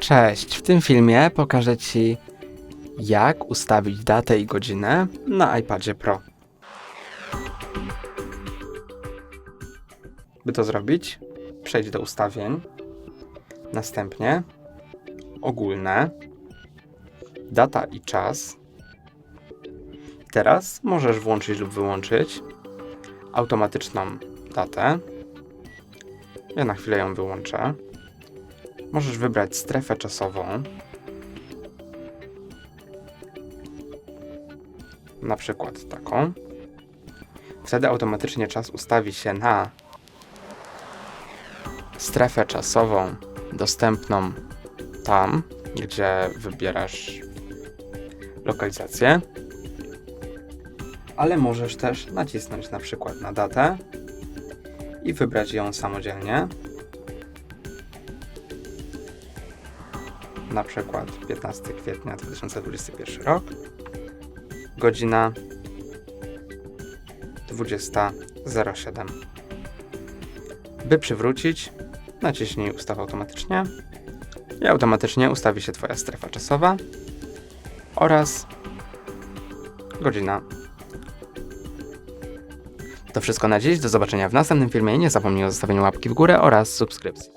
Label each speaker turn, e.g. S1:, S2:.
S1: Cześć, w tym filmie pokażę Ci, jak ustawić datę i godzinę na iPadzie Pro. By to zrobić, przejdź do ustawień, następnie ogólne, data i czas. Teraz możesz włączyć lub wyłączyć automatyczną datę. Ja na chwilę ją wyłączę. Możesz wybrać strefę czasową. Na przykład taką. Wtedy automatycznie czas ustawi się na strefę czasową dostępną tam, gdzie wybierasz lokalizację. Ale możesz też nacisnąć na przykład na datę i wybrać ją samodzielnie. Na przykład 15 kwietnia 2021 rok, godzina 20.07. By przywrócić, naciśnij ustaw automatycznie i automatycznie ustawi się Twoja strefa czasowa oraz godzina. To wszystko na dziś. Do zobaczenia w następnym filmie nie zapomnij o zostawieniu łapki w górę oraz subskrypcji.